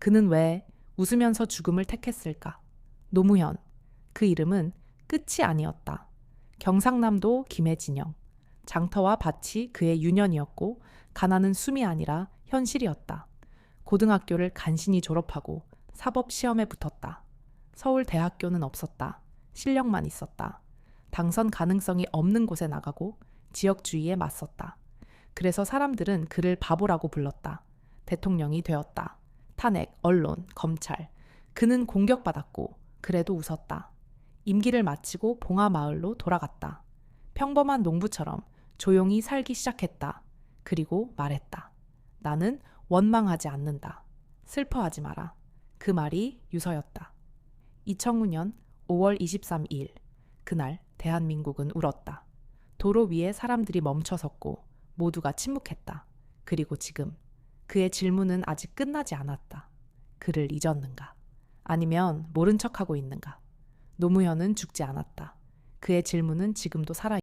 그는 왜 웃으면서 죽음을 택했을까? 노무현. 그 이름은 끝이 아니었다. 경상남도 김해진영. 장터와 밭이 그의 유년이었고 가난은 숨이 아니라 현실이었다. 고등학교를 간신히 졸업하고 사법 시험에 붙었다. 서울 대학교는 없었다. 실력만 있었다. 당선 가능성이 없는 곳에 나가고 지역주의에 맞섰다. 그래서 사람들은 그를 바보라고 불렀다. 대통령이 되었다. 탄핵, 언론, 검찰. 그는 공격받았고 그래도 웃었다. 임기를 마치고 봉하마을로 돌아갔다. 평범한 농부처럼 조용히 살기 시작했다. 그리고 말했다. 나는 원망하지 않는다. 슬퍼하지 마라. 그 말이 유서였다. 2009년 5월 23일. 그날 대한민국은 울었다. 도로 위에 사람들이 멈춰섰고 모두가 침묵했다. 그리고 지금 그의 질문은 아직 끝나지 않았다. 그를 잊었는가? 아니면 모른 척하고 있는가? 노무현은 죽지 않았다. 그의 질문은 지금도 살아